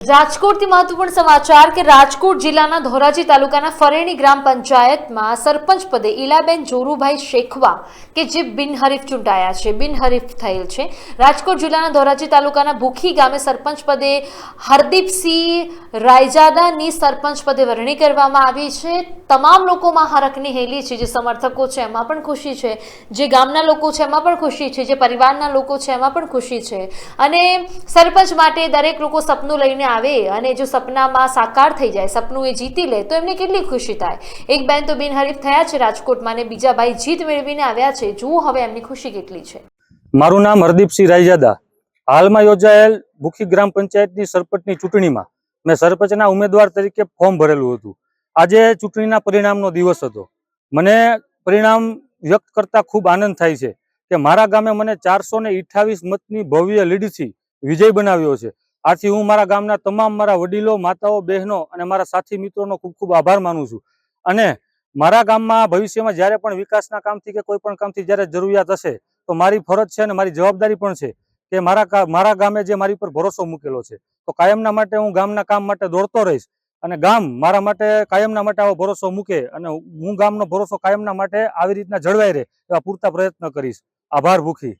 રાજકોટથી મહત્વપૂર્ણ સમાચાર કે રાજકોટ જિલ્લાના ધોરાજી તાલુકાના ફરેણી ગ્રામ પંચાયતમાં સરપંચ પદે ઈલાબેન જોરુભાઈ શેખવા કે જે બિનહરીફ ચૂંટાયા છે, બિનહરીફ થયેલ છે. રાજકોટ જિલ્લાના ધોરાજી તાલુકાના ભૂખી ગામે સરપંચ પદે હરદીપસિંહ રાયજાદાની સરપંચ પદે વરણી કરવામાં આવી છે. તમામ લોકોમાં હરખની હેલી છે જે સમર્થકો છે, એમાં પણ ખુશી છે. જે ગામના લોકો છે, એમાં પણ ખુશી છે. જે પરિવારના લોકો છે, એમાં પણ ખુશી છે. અને સરપંચ માટે દરેક લોકો સપનું લઈને આવે અને જો સપનામાં સાકાર થઈ જાય, સપનું એ જીતી લે, તો એમને કેટલી ખુશી થાય? એક બેન તો બિનહરીફ થયા છે રાજકોટમાં અને બીજા ભાઈ જીત મેળવીને આવ્યા છે. જુઓ હવે એમની ખુશી કેટલી છે. મારું નામ હરદીપસિંહ રાયજાદા. હાલમાં યોજાયેલ ભૂખી ગ્રામ પંચાયતની સરપંચની ચૂંટણીમાં મેં સરપંચના ઉમેદવાર તરીકે ફોર્મ ભરેલું હતું. આજે ચૂંટણીના પરિણામનો દિવસ હતો. મને પરિણામ વ્યક્ત કરતા ખૂબ આનંદ થાય છે કે મારા ગામે મને ચારસો ને મતની ભવ્ય લીડથી વિજય બનાવ્યો છે. આથી હું મારા ગામના તમામ મારા વડીલો, માતાઓ, બહેનો અને મારા સાથી મિત્રોનો ખૂબ ખૂબ આભાર માનું છું. અને મારા ગામમાં ભવિષ્યમાં જ્યારે પણ વિકાસના કામથી કે કોઈ પણ કામથી જ્યારે જરૂરિયાત હશે, તો મારી ફરજ છે અને મારી જવાબદારી પણ છે કે મારા મારા ગામે જે મારી પર ભરોસો મૂકેલો છે. તો કાયમના માટે હું ગામના કામ માટે દોડતો રહીશ અને ગામ મારા માટે કાયમના માટે આવો ભરોસો મૂકે અને હું ગામનો ભરોસો કાયમના માટે આવી રીતના જળવાઈ રહે એવા પૂરતા પ્રયત્ન કરીશ. આભાર ભૂખી.